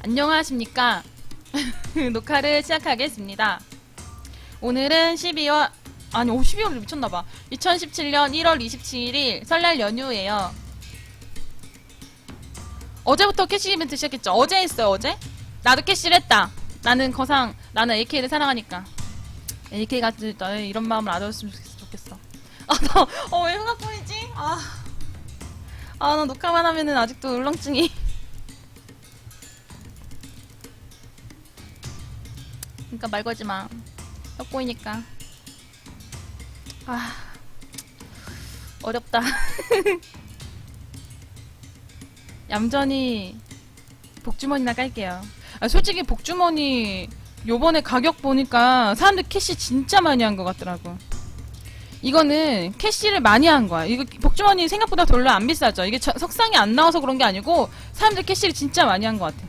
안녕하십니까. 녹화를 시작하겠습니다. 오늘은 12월, 아니, 오, 12월이 미쳤나봐. 2017년 1월 27일 설날 연휴예요. 어제부터 캐시 이벤트 시작했죠. 어제 했어요, 어제? 나도 캐시를 했다. 나는 거상, 나는 AK를 사랑하니까. AK가 나의 이런 마음을 알아줬으면 좋겠어. 아, 나, 어, 왜 흉악보이지? 아. 아, 나 녹화만 하면은 아직도 울렁증이. 그러니까 말 걸지 마. 혁 보이니까. 아. 어렵다. 얌전히 복주머니나 깔게요. 아, 솔직히 복주머니 요번에 가격 보니까 사람들 캐시 진짜 많이 한 것 같더라고. 이거는 캐시를 많이 한 거야. 이거 복주머니 생각보다 별로 안 비싸죠. 이게 저- 석상이 안 나와서 그런 게 아니고 사람들 캐시를 진짜 많이 한 것 같아.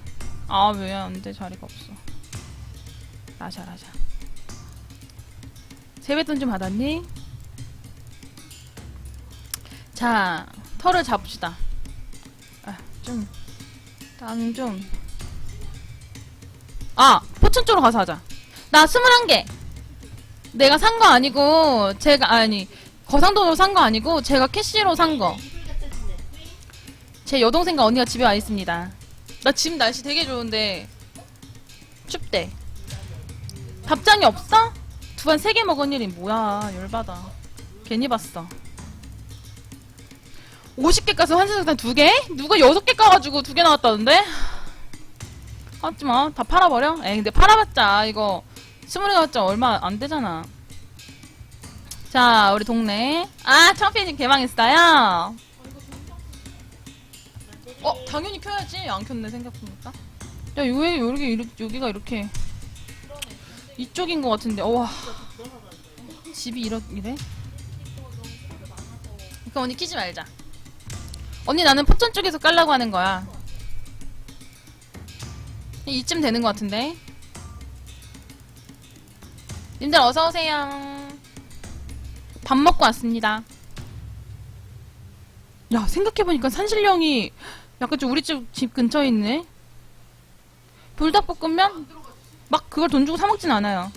아 왜 안 돼? 자리가 없어. 라자 라자. 세뱃돈 좀 받았니? 자 털을 잡읍시다. 아, 좀 다음 좀. 아 포천 쪽으로 가서 하자. 나 스물한 개. 내가 산 거 아니고 제가 아니 거상돈으로 산 거 아니고 제가 캐시로 산 거. 제 여동생과 언니가 집에 와 있습니다. 나 지금 날씨 되게 좋은데 춥대. 답장이 없어? 두번세개 먹은 일이 뭐야 열받아. 괜히 봤어. 50개 까서 환승석탄 두 개? 누가 여섯 개 까가지고 두 개 나왔다던데? 하지마 다 팔아버려? 에이 근데 팔아봤자 이거 스물에 가봤자 얼마 안 되잖아. 자, 우리 동네. 아, 청피님 개망했어요. 어, 당연히 켜야지. 안 켰네, 생각해보니까. 야, 왜 여기, 이렇게, 여기가 이렇게. 이쪽인 것 같은데, 어, 와. 집이 이러, 이래? 그럼 언니 키지 말자. 언니 나는 포천 쪽에서 깔라고 하는 거야. 이쯤 되는 것 같은데. 님들 어서오세요. 밥 먹고 왔습니다. 야, 생각해보니까 산신령이 약간 좀 우리 집, 집 근처에 있네? 불닭볶음면? 막 그걸 돈 주고 사 먹진 않아요.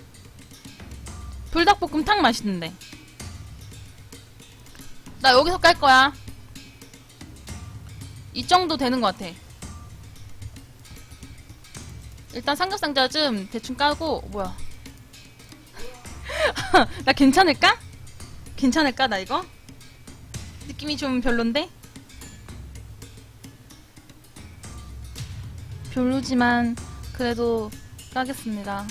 불닭볶음 탕 맛있는데. 나 여기서 깔 거야. 이 정도 되는 것 같아. 일단 삼겹상자 좀 대충 까고, 뭐야. 나 괜찮을까? 괜찮을까 나 이거? 느낌이 좀 별론데? 별로지만 그래도 까겠습니다.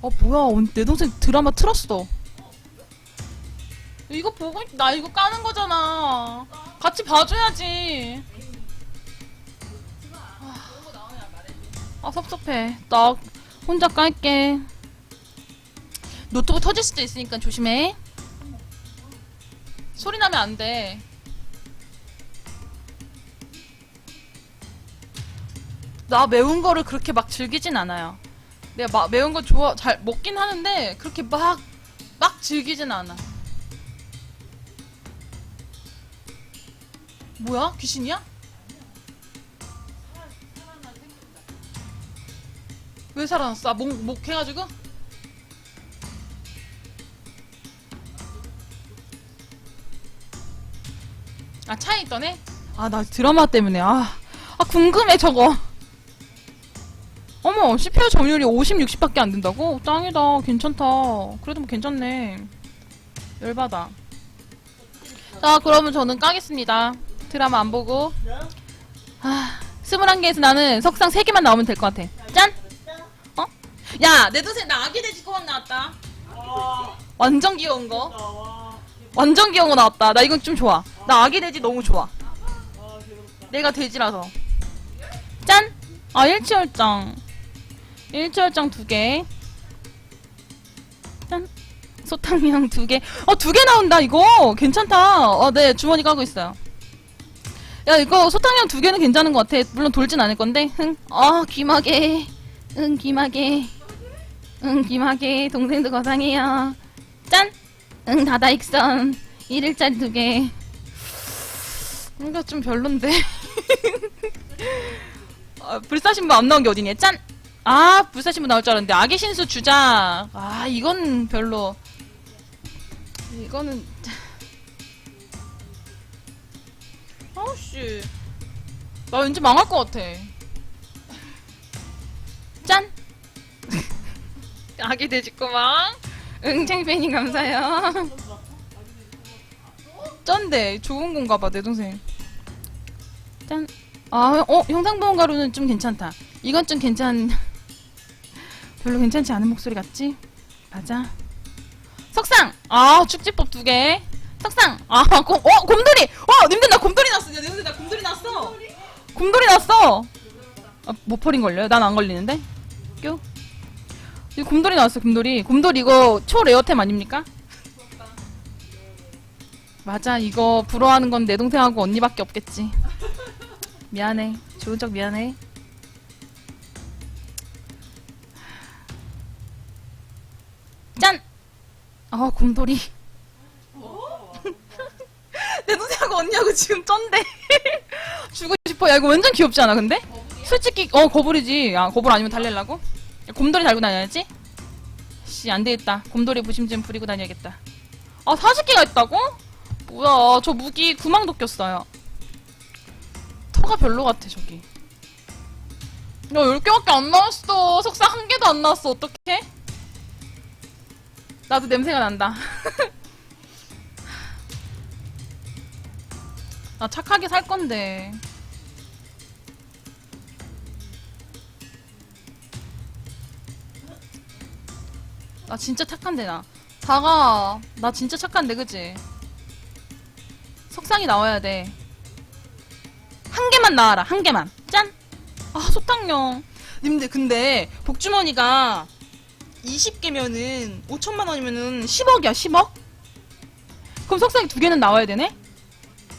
어 뭐야 언- 내 동생 드라마 틀었어. 이거 보고 있- 나 이거 까는 거잖아. 같이 봐줘야지. 아 섭섭해. 나 혼자 깔게. 노트북 터질 수도 있으니까 조심해. 소리 나면 안 돼. 나 매운 거를 그렇게 막 즐기진 않아요. 내가 막 매운 거 좋아 잘 먹긴 하는데 그렇게 막 막 즐기진 않아. 뭐야? 귀신이야? 왜 살아났어? 아, 목, 목 해가지고? 아, 차에 있던 애? 아, 나 드라마 때문에, 아. 아, 궁금해, 저거. 어머, CPU 점유율이 50, 60밖에 안 된다고? 짱이다. 괜찮다. 그래도 뭐 괜찮네. 열받아. 자, 그러면 저는 까겠습니다. 드라마 안 보고. 아, 21개에서 나는 석상 3개만 나오면 될 것 같아. 짠! 어? 야, 내 동생 나 아기 돼지 꼬막 나왔다. 완전 귀여운 거. 완전 귀여운 거 나왔다. 나 이건 좀 좋아. 나 아기 돼지 너무 좋아. 내가 돼지라서. 짠! 아, 일치월장. 일치월장 두 개. 짠. 소탕이랑 두 개. 어, 두 개 나온다, 이거. 괜찮다. 어, 네, 주머니 까고 있어요. 야, 이거 소탕이랑 두 개는 괜찮은 것 같아. 물론 돌진 않을 건데. 흥. 아, 귀마개. 응, 귀마개. 응, 귀마개. 동생도 거상해요. 짠! 응, 다다익선. 1일짜리 두 개. 이거 좀 별론데. 아, 불사신부 안 나온 게 어디니? 짠! 아, 불사신부 나올 줄 알았는데. 아기 신수 주작. 아, 이건 별로. 이거는. 아우씨. 나 왠지 망할 것 같아. 짠! 아기 돼지꼬망. 응, 챙팬이 감사해요. 쩐데 좋은 건가 봐, 내 동생. 짠. 아, 어, 형상보험 가루는 좀 괜찮다. 이건 좀 괜찮, 별로 괜찮지 않은 목소리 같지? 맞아. 석상! 아, 축지법 두 개. 석상! 아, 곰, 어, 곰돌이! 어, 님들 나 곰돌이 났어. 야, 님들 나 곰돌이 났어. 곰돌이 났어. 아, 못 버린 걸려요? 난 안 걸리는데? 뀨. 이 곰돌이 나왔어, 곰돌이. 곰돌이 이거 초레어템 아닙니까? 맞아, 이거 부러워하는 건 내 동생하고 언니밖에 없겠지. 미안해. 좋은 척 미안해. 아, 곰돌이. 내 동생하고 언니하고 지금 쩐데. 주고 싶어. 야, 이거 완전 귀엽지 않아, 근데? 솔직히, 어, 거불이지. 야, 거불 아니면 달래려고? 야, 곰돌이 달고 다녀야지? 씨, 안 되겠다. 곰돌이 부심좀 부리고 다녀야겠다. 아, 40개가 있다고? 뭐야, 저 무기 구망도 꼈어요. 터가 별로 같아, 저기. 야, 10개밖에 안 나왔어. 석사 한 개도 안 나왔어. 어떡해? 나도 냄새가 난다. 나 착하게 살 건데. 나 진짜 착한데, 나. 다가, 나 진짜 착한데, 그지? 석상이 나와야 돼. 한 개만 나와라, 한 개만. 짠! 아, 소탕령. 님들, 근데, 복주머니가 20개면은, 5천만 원이면은 10억이야, 10억? 그럼 석상이 두 개는 나와야 되네?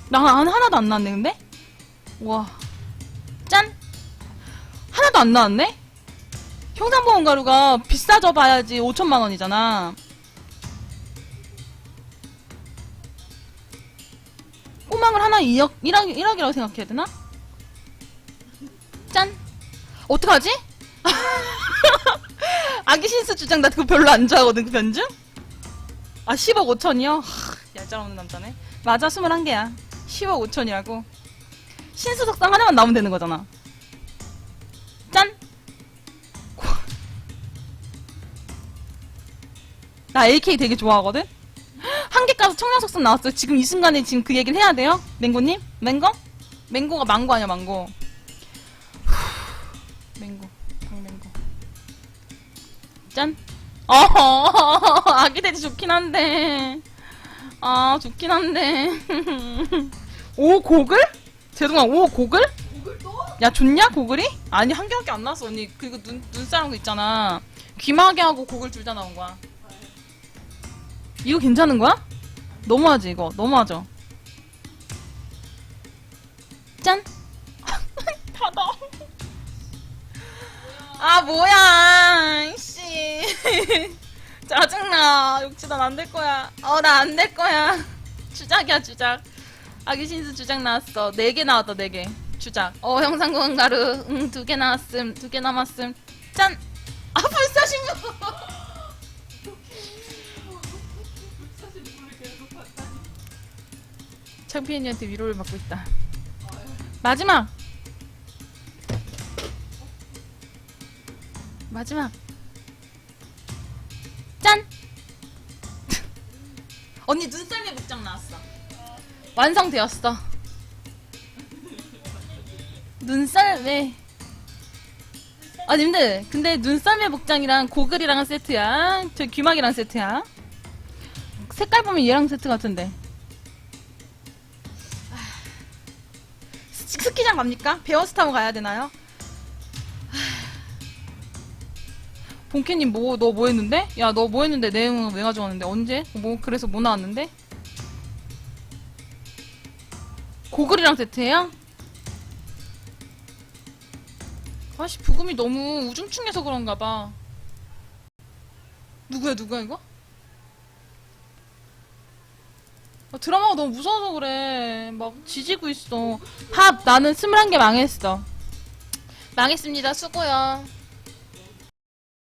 나 한, 하나도 안 나왔네, 근데? 와. 짠! 하나도 안 나왔네? 형상보험 가루가 비싸져 봐야지 5천만 원이잖아. 꼬망을 하나 2억, 1억, 1억이라고 생각해야 되나? 짠! 어떡하지? 아기 신수 주장 나 그거 별로 안 좋아하거든, 그 변증? 아, 10억 5천이요? 하, 얄짤 없는 남자네. 맞아, 21개야. 10억 5천이라고. 신수 석상 하나만 나오면 되는 거잖아. 짠! 고- 나 AK 되게 좋아하거든? 한 개 까서 청량석상 나왔어요. 지금 이 순간에 지금 그 얘기를 해야 돼요? 맹고님? 맹고? 맹고가 망고 아니야, 망고. 후, 맹고. 짠. 어, 아기 돼지 좋긴 한데. 아, 좋긴 한데. 오, 고글? 제동아, 오, 고글? 야, 좋냐, 고글이? 아니, 한 개밖에 안 나왔어, 언니. 그리고 눈, 눈사람 거 있잖아. 귀마개 하고 고글 둘 다 나온 거야. 이거 괜찮은 거야? 너무하지, 이거. 너무하죠? 짠! 닫아. 아, 뭐야, 씨. 짜증나. 욕지단 안될 거야. 어, 나 안 될 거야. 주작이야, 주작. 아기 신수 주작 나왔어. 네 개 나왔다, 네 개. 주작. 어, 형상공원 가루. 응, 두 개 나왔음. 두 개 남았음. 짠! 아, 불사 신부! 창피언니한테 위로를 받고 있다. 마지막! 마지막! 언니 눈썰매 복장 나왔어. 완성되었어. 눈썰매. 아, 님들, 근데 눈썰매 복장이랑 고글이랑 세트야. 저 귀막이랑 세트야. 색깔 보면 얘랑 세트 같은데. 아, 스- 스키장 갑니까? 베어스 타고 가야 되나요? 본캐님 뭐, 너 뭐 했는데? 야, 너 뭐 했는데 내용은 왜 가져왔는데? 언제? 뭐, 그래서 뭐 나왔는데? 고글이랑 세트예요? 아씨, 부금이 너무 우중충해서 그런가 봐. 누구야, 누구야, 이거? 어, 드라마가 너무 무서워서 그래. 막 지지고 있어. 밥 나는 21개 망했어. 망했습니다. 수고요.